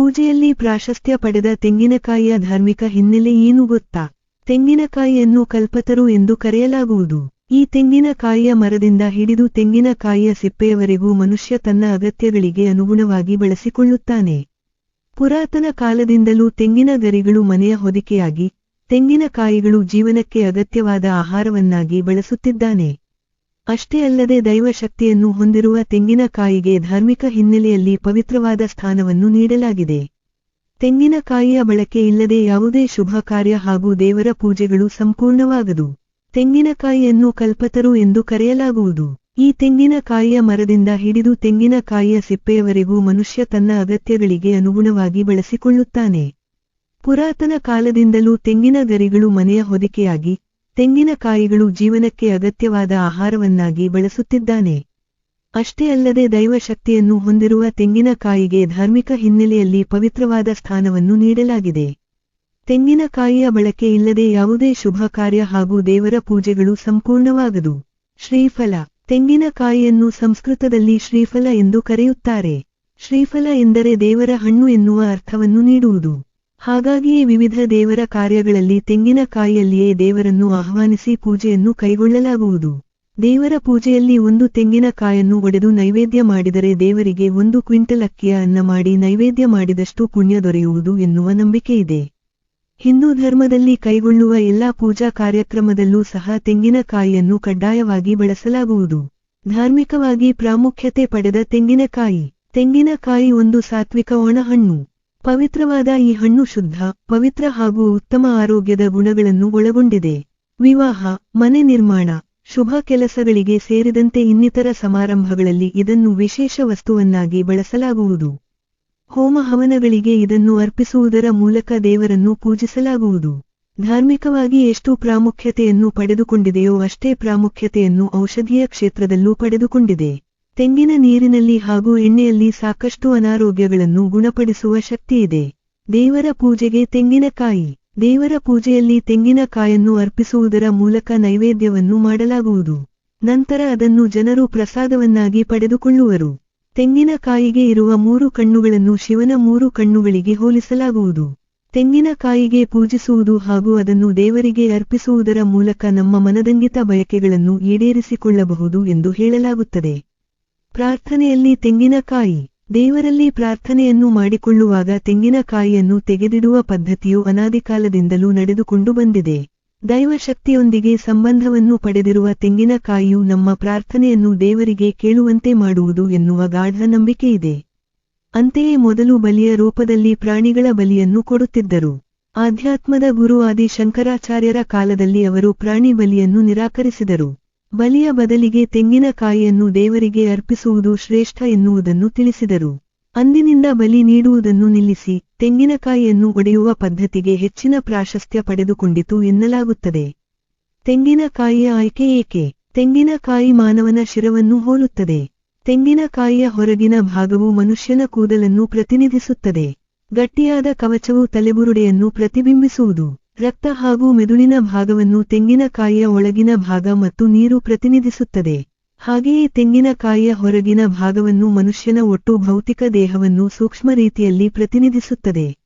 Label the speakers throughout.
Speaker 1: ಪೂಜೆಯಲ್ಲಿ ಪ್ರಾಶಸ್ತ್ಯ ಪಡೆದ ತೆಂಗಿನಕಾಯಿಯ ಧಾರ್ಮಿಕ ಹಿನ್ನೆಲೆ ಏನು ಗೊತ್ತಾ? ತೆಂಗಿನಕಾಯಿಯನ್ನು ಕಲ್ಪತರು ಎಂದು ಕರೆಯಲಾಗುವುದು. ಈ ತೆಂಗಿನಕಾಯಿಯ ಮರದಿಂದ ಹಿಡಿದು ತೆಂಗಿನಕಾಯಿಯ ಸಿಪ್ಪೆಯವರೆಗೂ ಮನುಷ್ಯ ತನ್ನ ಅಗತ್ಯಗಳಿಗೆ ಅನುಗುಣವಾಗಿ ಬಳಸಿಕೊಳ್ಳುತ್ತಾನೆ. ಪುರಾತನ ಕಾಲದಿಂದಲೂ ತೆಂಗಿನ ಗರಿಗಳು ಮನೆಯ ಹೊದಿಕೆಯಾಗಿ, ತೆಂಗಿನಕಾಯಿಗಳು ಜೀವನಕ್ಕೆ ಅಗತ್ಯವಾದ ಆಹಾರವನ್ನಾಗಿ ಬಳಸುತ್ತಿದ್ದಾನೆ. ಅಷ್ಟೇ ಅಲ್ಲದೆ ದೈವಶಕ್ತಿಯನ್ನು ಹೊಂದಿರುವ ತೆಂಗಿನಕಾಯಿಗೆ ಧಾರ್ಮಿಕ ಹಿನ್ನೆಲೆಯಲ್ಲಿ ಪವಿತ್ರವಾದ ಸ್ಥಾನವನ್ನು ನೀಡಲಾಗಿದೆ. ತೆಂಗಿನಕಾಯಿಯ ಬಳಕೆ ಇಲ್ಲದೆ ಯಾವುದೇ ಶುಭ ಕಾರ್ಯ ಹಾಗೂ ದೇವರ ಪೂಜೆಗಳು ಸಂಪೂರ್ಣವಾಗದು. ತೆಂಗಿನಕಾಯಿಯನ್ನು ಕಲ್ಪತರು ಎಂದು ಕರೆಯಲಾಗುವುದು. ಈ ತೆಂಗಿನಕಾಯಿಯ ಮರದಿಂದ ಹಿಡಿದು ತೆಂಗಿನಕಾಯಿಯ ಸಿಪ್ಪೆಯವರೆಗೂ ಮನುಷ್ಯ ತನ್ನ ಅಗತ್ಯಗಳಿಗೆ ಅನುಗುಣವಾಗಿ ಬಳಸಿಕೊಳ್ಳುತ್ತಾನೆ. ಪುರಾತನ ಕಾಲದಿಂದಲೂ ತೆಂಗಿನ ಗರಿಗಳು ಮನೆಯ ಹೊದಿಕೆಯಾಗಿ ತೆಂಗಿನಕಾಯಿಗಳು ಜೀವನಕ್ಕೆ ಅಗತ್ಯವಾದ ಆಹಾರವನ್ನಾಗಿ ಬಳಸುತ್ತಿದ್ದಾನೆ. ಅಷ್ಟೇ ಅಲ್ಲದೆ ದೈವಶಕ್ತಿಯನ್ನು ಹೊಂದಿರುವ ತೆಂಗಿನಕಾಯಿಗೆ ಧಾರ್ಮಿಕ ಹಿನ್ನೆಲೆಯಲ್ಲಿ ಪವಿತ್ರವಾದ ಸ್ಥಾನವನ್ನು ನೀಡಲಾಗಿದೆ. ತೆಂಗಿನಕಾಯಿಯ ಬಳಕೆ ಇಲ್ಲದೆ ಯಾವುದೇ ಶುಭ ಕಾರ್ಯ ಹಾಗೂ ದೇವರ ಪೂಜೆಗಳು ಸಂಪೂರ್ಣವಾಗದು. ಶ್ರೀಫಲ. ತೆಂಗಿನಕಾಯಿಯನ್ನು ಸಂಸ್ಕೃತದಲ್ಲಿ ಶ್ರೀಫಲ ಎಂದು ಕರೆಯುತ್ತಾರೆ. ಶ್ರೀಫಲ ಎಂದರೆ ದೇವರ ಹಣ್ಣು ಎನ್ನುವ ಅರ್ಥವನ್ನು ನೀಡುವುದು. ಹಾಗಾಗಿಯೇ ವಿವಿಧ ದೇವರ ಕಾರ್ಯಗಳಲ್ಲಿ ತೆಂಗಿನಕಾಯಿಯಲ್ಲಿಯೇ ದೇವರನ್ನು ಆಹ್ವಾನಿಸಿ ಪೂಜೆಯನ್ನು ಕೈಗೊಳ್ಳಲಾಗುವುದು. ದೇವರ ಪೂಜೆಯಲ್ಲಿ ಒಂದು ತೆಂಗಿನಕಾಯನ್ನು ಒಡೆದು ನೈವೇದ್ಯ ಮಾಡಿದರೆ ದೇವರಿಗೆ ಒಂದು ಕ್ವಿಂಟಲ್ ಅಕ್ಕಿಯ ಅನ್ನ ಮಾಡಿ ನೈವೇದ್ಯ ಮಾಡಿದಷ್ಟು ಪುಣ್ಯ ದೊರೆಯುವುದು ಎನ್ನುವ ನಂಬಿಕೆ ಇದೆ. ಹಿಂದೂ ಧರ್ಮದಲ್ಲಿ ಕೈಗೊಳ್ಳುವ ಎಲ್ಲಾ ಪೂಜಾ ಕಾರ್ಯಕ್ರಮದಲ್ಲೂ ಸಹ ತೆಂಗಿನಕಾಯಿಯನ್ನು ಕಡ್ಡಾಯವಾಗಿ ಬಳಸಲಾಗುವುದು. ಧಾರ್ಮಿಕವಾಗಿ ಪ್ರಾಮುಖ್ಯತೆ ಪಡೆದ ತೆಂಗಿನಕಾಯಿ ತೆಂಗಿನಕಾಯಿ ಒಂದು ಸಾತ್ವಿಕ ಒಣಹಣ್ಣು ಪವಿತ್ರವಾದ ಈ ಹಣ್ಣು ಶುದ್ಧ, ಪವಿತ್ರ ಹಾಗೂ ಉತ್ತಮ ಆರೋಗ್ಯದ ಗುಣಗಳನ್ನು ಒಳಗೊಂಡಿದೆ. ವಿವಾಹ, ಮನೆ ನಿರ್ಮಾಣ, ಶುಭ ಕೆಲಸಗಳಿಗೆ ಸೇರಿದಂತೆ ಇನ್ನಿತರ ಸಮಾರಂಭಗಳಲ್ಲಿ ಇದನ್ನು ವಿಶೇಷ ವಸ್ತುವನ್ನಾಗಿ ಬಳಸಲಾಗುವುದು. ಹೋಮ ಹವನಗಳಿಗೆ ಇದನ್ನು ಅರ್ಪಿಸುವುದರ ಮೂಲಕ ದೇವರನ್ನು ಪೂಜಿಸಲಾಗುವುದು. ಧಾರ್ಮಿಕವಾಗಿ ಎಷ್ಟು ಪ್ರಾಮುಖ್ಯತೆಯನ್ನು ಪಡೆದುಕೊಂಡಿದೆಯೋ ಅಷ್ಟೇ ಪ್ರಾಮುಖ್ಯತೆಯನ್ನು ಔಷಧೀಯ ಕ್ಷೇತ್ರದಲ್ಲೂ ಪಡೆದುಕೊಂಡಿದೆ. ತೆಂಗಿನ ನೀರಿನಲ್ಲಿ ಹಾಗೂ ಎಣ್ಣೆಯಲ್ಲಿ ಸಾಕಷ್ಟು ಅನಾರೋಗ್ಯಗಳನ್ನು ಗುಣಪಡಿಸುವ ಶಕ್ತಿಯಿದೆ ದೇವರ ಪೂಜೆಗೆ ತೆಂಗಿನಕಾಯಿ. ದೇವರ ಪೂಜೆಯಲ್ಲಿ ತೆಂಗಿನಕಾಯನ್ನು ಅರ್ಪಿಸುವುದರ ಮೂಲಕ ನೈವೇದ್ಯವನ್ನು ಮಾಡಲಾಗುವುದು. ನಂತರ ಅದನ್ನು ಜನರು ಪ್ರಸಾದವನ್ನಾಗಿ ಪಡೆದುಕೊಳ್ಳುವರು. ತೆಂಗಿನಕಾಯಿಗೆ ಇರುವ ಮೂರು ಕಣ್ಣುಗಳನ್ನು ಶಿವನ ಮೂರು ಕಣ್ಣುಗಳಿಗೆ ಹೋಲಿಸಲಾಗುವುದು. ತೆಂಗಿನಕಾಯಿಗೆ ಪೂಜಿಸುವುದು ಹಾಗೂ ಅದನ್ನು ದೇವರಿಗೆ ಅರ್ಪಿಸುವುದರ ಮೂಲಕ ನಮ್ಮ ಮನದಂಗಿತ ಬಯಕೆಗಳನ್ನು ಈಡೇರಿಸಿಕೊಳ್ಳಬಹುದು ಎಂದು ಹೇಳಲಾಗುತ್ತದೆ. ಪ್ರಾರ್ಥನೆಯಲ್ಲಿ ತೆಂಗಿನಕಾಯಿ. ದೇವರಲ್ಲಿ ಪ್ರಾರ್ಥನೆಯನ್ನು ಮಾಡಿಕೊಳ್ಳುವಾಗ ತೆಂಗಿನಕಾಯಿಯನ್ನು ತೆಗೆದಿಡುವ ಪದ್ಧತಿಯು ಅನಾದಿಕಾಲದಿಂದಲೂ ನಡೆದುಕೊಂಡು ಬಂದಿದೆ. ದೈವಶಕ್ತಿಯೊಂದಿಗೆ ಸಂಬಂಧವನ್ನು ಪಡೆದಿರುವ ತೆಂಗಿನಕಾಯಿಯು ನಮ್ಮ ಪ್ರಾರ್ಥನೆಯನ್ನು ದೇವರಿಗೆ ಕೇಳುವಂತೆ ಮಾಡುವುದು ಎನ್ನುವ ಗಾಢ ನಂಬಿಕೆಯಿದೆ. ಅಂತೆಯೇ ಮೊದಲು ಬಲಿಯ ರೂಪದಲ್ಲಿ ಪ್ರಾಣಿಗಳ ಬಲಿಯನ್ನು ಕೊಡುತ್ತಿದ್ದರು. ಆಧ್ಯಾತ್ಮದ ಗುರು ಆದಿ ಶಂಕರಾಚಾರ್ಯರ ಕಾಲದಲ್ಲಿ ಅವರು ಪ್ರಾಣಿ ಬಲಿಯನ್ನು ನಿರಾಕರಿಸಿದರು. ಬಲಿಯ ಬದಲಿಗೆ ತೆಂಗಿನಕಾಯಿಯನ್ನು ದೇವರಿಗೆ ಅರ್ಪಿಸುವುದು ಶ್ರೇಷ್ಠ ಎನ್ನುವುದನ್ನು ತಿಳಿಸಿದರು. ಅಂದಿನಿಂದ ಬಲಿ ನೀಡುವುದನ್ನು ನಿಲ್ಲಿಸಿ ತೆಂಗಿನಕಾಯಿಯನ್ನು ಒಡೆಯುವ ಪದ್ಧತಿಗೆ ಹೆಚ್ಚಿನ ಪ್ರಾಶಸ್ತ್ಯ ಪಡೆದುಕೊಂಡಿತು ಎನ್ನಲಾಗುತ್ತದೆ. ತೆಂಗಿನಕಾಯಿಯ ಆಯ್ಕೆ ಏಕೆ? ತೆಂಗಿನಕಾಯಿ ಮಾನವನ ಶಿರವನ್ನು ಹೋಲುತ್ತದೆ. ತೆಂಗಿನಕಾಯಿಯ ಹೊರಗಿನ ಭಾಗವು ಮನುಷ್ಯನ ಕೂದಲನ್ನು ಪ್ರತಿನಿಧಿಸುತ್ತದೆ. ಗಟ್ಟಿಯಾದ ಕವಚವು ತಲೆಬುರುಡೆಯನ್ನು ಪ್ರತಿಬಿಂಬಿಸುವುದು. ರಕ್ತ ಹಾಗೂ ಮೆದುಳಿನ ಭಾಗವನ್ನು ತೆಂಗಿನಕಾಯಿಯ ಒಳಗಿನ ಭಾಗ ಮತ್ತು ನೀರು ಪ್ರತಿನಿಧಿಸುತ್ತದೆ. ಹಾಗೆಯೇ ತೆಂಗಿನಕಾಯಿಯ ಹೊರಗಿನ ಭಾಗವನ್ನು ಮನುಷ್ಯನ ಒಟ್ಟು ಭೌತಿಕ ದೇಹವನ್ನು ಸೂಕ್ಷ್ಮ ರೀತಿಯಲ್ಲಿ ಪ್ರತಿನಿಧಿಸುತ್ತದೆ.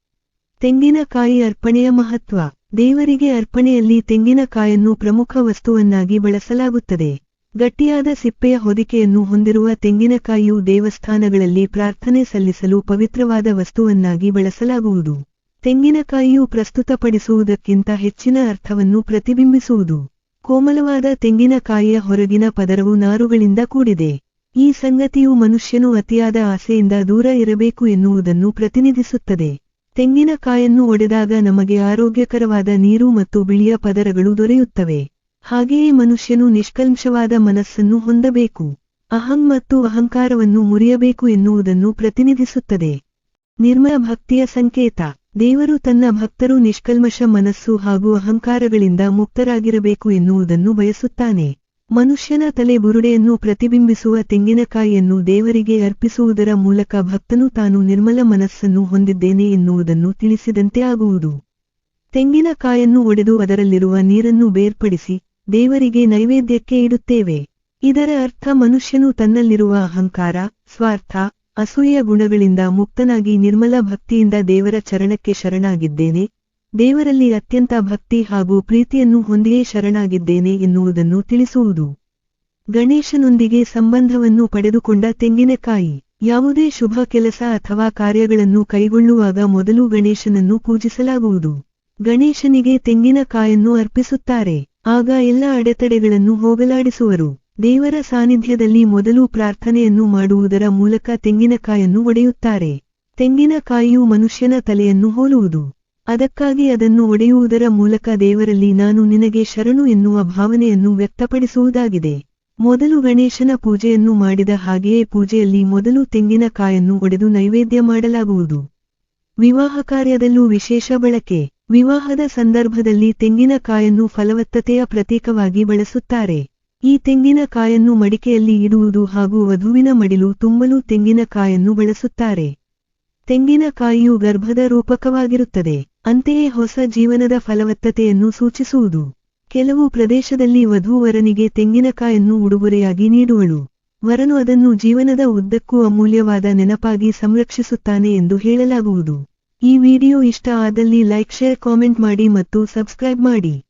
Speaker 1: ತೆಂಗಿನಕಾಯಿ ಅರ್ಪಣೆಯ ಮಹತ್ವ. ದೇವರಿಗೆ ಅರ್ಪಣೆಯಲ್ಲಿ ತೆಂಗಿನಕಾಯನ್ನು ಪ್ರಮುಖ ವಸ್ತುವನ್ನಾಗಿ ಬಳಸಲಾಗುತ್ತದೆ. ಗಟ್ಟಿಯಾದ ಸಿಪ್ಪೆಯ ಹೊದಿಕೆಯನ್ನು ಹೊಂದಿರುವ ತೆಂಗಿನಕಾಯಿಯು ದೇವಸ್ಥಾನಗಳಲ್ಲಿ ಪ್ರಾರ್ಥನೆ ಸಲ್ಲಿಸಲು ಪವಿತ್ರವಾದ ವಸ್ತುವನ್ನಾಗಿ ಬಳಸಲಾಗುವುದು. ತೆಂಗಿನಕಾಯಿಯು ಪ್ರಸ್ತುತಪಡಿಸುವುದಕ್ಕಿಂತ ಹೆಚ್ಚಿನ ಅರ್ಥವನ್ನು ಪ್ರತಿಬಿಂಬಿಸುವುದು. ಕೋಮಲವಾದ ತೆಂಗಿನಕಾಯಿಯ ಹೊರಗಿನ ಪದರವು ನಾರುಗಳಿಂದ ಕೂಡಿದೆ. ಈ ಸಂಗತಿಯು ಮನುಷ್ಯನು ಅತಿಯಾದ ಆಸೆಯಿಂದ ದೂರ ಇರಬೇಕು ಎನ್ನುವುದನ್ನು ಪ್ರತಿನಿಧಿಸುತ್ತದೆ. ತೆಂಗಿನಕಾಯನ್ನು ಒಡೆದಾಗ ನಮಗೆ ಆರೋಗ್ಯಕರವಾದ ನೀರು ಮತ್ತು ಬಿಳಿಯ ಪದರಗಳು ದೊರೆಯುತ್ತವೆ. ಹಾಗೆಯೇ ಮನುಷ್ಯನು ನಿಷ್ಕಲ್ಮಶವಾದ ಮನಸ್ಸನ್ನು ಹೊಂದಬೇಕು. ಅಹಂ ಮತ್ತು ಅಹಂಕಾರವನ್ನು ಮುರಿಯಬೇಕು ಎನ್ನುವುದನ್ನು ಪ್ರತಿನಿಧಿಸುತ್ತದೆ. ನಿರ್ಮಲ ಭಕ್ತಿಯ ಸಂಕೇತ. ದೇವರು ತನ್ನ ಭಕ್ತರು ನಿಷ್ಕಲ್ಮಶ ಮನಸ್ಸು ಹಾಗೂ ಅಹಂಕಾರಗಳಿಂದ ಮುಕ್ತರಾಗಿರಬೇಕು ಎನ್ನುವುದನ್ನು ಬಯಸುತ್ತಾನೆ. ಮನುಷ್ಯನ ತಲೆ ಬುರುಡೆಯನ್ನು ಪ್ರತಿಬಿಂಬಿಸುವ ತೆಂಗಿನಕಾಯಿಯನ್ನು ದೇವರಿಗೆ ಅರ್ಪಿಸುವುದರ ಮೂಲಕ ಭಕ್ತನು ತಾನು ನಿರ್ಮಲ ಮನಸ್ಸನ್ನು ಹೊಂದಿದ್ದೇನೆ ಎನ್ನುವುದನ್ನು ತಿಳಿಸಿದಂತೆ ಆಗುವುದು. ತೆಂಗಿನಕಾಯನ್ನು ಒಡೆದು ಅದರಲ್ಲಿರುವ ನೀರನ್ನು ಬೇರ್ಪಡಿಸಿ ದೇವರಿಗೆ ನೈವೇದ್ಯಕ್ಕೆ ಇಡುತ್ತೇವೆ. ಇದರ ಅರ್ಥ ಮನುಷ್ಯನು ತನ್ನಲ್ಲಿರುವ ಅಹಂಕಾರ, ಸ್ವಾರ್ಥ ಅಸೂಯೆಯ ಗುಣಗಳಿಂದ ಮುಕ್ತನಾಗಿ ನಿರ್ಮಲ ಭಕ್ತಿಯಿಂದ ದೇವರ ಚರಣಕ್ಕೆ ಶರಣಾಗಿದ್ದೇನೆ. ದೇವರಲ್ಲಿ ಅತ್ಯಂತ ಭಕ್ತಿ ಹಾಗೂ ಪ್ರೀತಿಯನ್ನು ಹೊಂದಿಯೇ ಶರಣಾಗಿದ್ದೇನೆ ಎನ್ನುವುದನ್ನು ತಿಳಿಸುವುದು. ಗಣೇಶನೊಂದಿಗೆ ಸಂಬಂಧವನ್ನು ಪಡೆದುಕೊಂಡ ತೆಂಗಿನಕಾಯಿ, ಯಾವುದೇ ಶುಭ ಕೆಲಸ ಅಥವಾ ಕಾರ್ಯಗಳನ್ನು ಕೈಗೊಳ್ಳುವಾಗ ಮೊದಲು ಗಣೇಶನನ್ನು ಪೂಜಿಸಲಾಗುವುದು. ಗಣೇಶನಿಗೆ ತೆಂಗಿನಕಾಯನ್ನು ಅರ್ಪಿಸುತ್ತಾರೆ, ಆಗ ಎಲ್ಲ ಅಡೆತಡೆಗಳನ್ನು ಹೋಗಲಾಡಿಸುವರು. ದೇವರ ಸಾನ್ನಿಧ್ಯದಲ್ಲಿ ಮೊದಲು ಪ್ರಾರ್ಥನೆಯನ್ನು ಮಾಡುವುದರ ಮೂಲಕ ತೆಂಗಿನಕಾಯನ್ನು ಒಡೆಯುತ್ತಾರೆ. ತೆಂಗಿನಕಾಯಿಯು ಮನುಷ್ಯನ ತಲೆಯನ್ನು ಹೋಲುವುದು. ಅದಕ್ಕಾಗಿ ಅದನ್ನು ಒಡೆಯುವುದರ ಮೂಲಕ ದೇವರಲ್ಲಿ ನಾನು ನಿನಗೆ ಶರಣು ಎನ್ನುವ ಭಾವನೆಯನ್ನು ವ್ಯಕ್ತಪಡಿಸುವುದಾಗಿದೆ. ಮೊದಲು ಗಣೇಶನ ಪೂಜೆಯನ್ನು ಮಾಡಿದ ಹಾಗೆಯೇ ಪೂಜೆಯಲ್ಲಿ ಮೊದಲು ತೆಂಗಿನಕಾಯನ್ನು ಒಡೆದು ನೈವೇದ್ಯ ಮಾಡಲಾಗುವುದು. ವಿವಾಹ ಕಾರ್ಯದಲ್ಲೂ ವಿಶೇಷ ಬಳಕೆ. ವಿವಾಹದ ಸಂದರ್ಭದಲ್ಲಿ ತೆಂಗಿನಕಾಯನ್ನು ಫಲವತ್ತತೆಯ ಪ್ರತೀಕವಾಗಿ ಬಳಸುತ್ತಾರೆ. ಈ ತೆಂಗಿನಕಾಯನ್ನು ಮಡಿಕೆಯಲ್ಲಿ ಇಡುವುದು ಹಾಗೂ ವಧುವಿನ ಮಡಿಲು ತುಂಬಲು ತೆಂಗಿನಕಾಯನ್ನು ಬಳಸುತ್ತಾರೆ. ತೆಂಗಿನಕಾಯಿಯು ಗರ್ಭದ ರೂಪಕವಾಗಿರುತ್ತದೆ. ಅಂತೆಯೇ ಹೊಸ ಜೀವನದ ಫಲವತ್ತತೆಯನ್ನು ಸೂಚಿಸುವುದು. ಕೆಲವು ಪ್ರದೇಶದಲ್ಲಿ ವಧುವರನಿಗೆ ತೆಂಗಿನಕಾಯನ್ನು ಉಡುಗೊರೆಯಾಗಿ ನೀಡುವಳು. ವರನು ಅದನ್ನು ಜೀವನದ ಉದ್ದಕ್ಕೂ ಅಮೂಲ್ಯವಾದ ನೆನಪಾಗಿ ಸಂರಕ್ಷಿಸುತ್ತಾನೆ ಎಂದು ಹೇಳಲಾಗುವುದು. ಈ ವಿಡಿಯೋ ಇಷ್ಟ ಆದಲ್ಲಿ ಲೈಕ್, ಶೇರ್, ಕಾಮೆಂಟ್ ಮಾಡಿ ಮತ್ತು ಸಬ್ಸ್ಕ್ರೈಬ್ ಮಾಡಿ.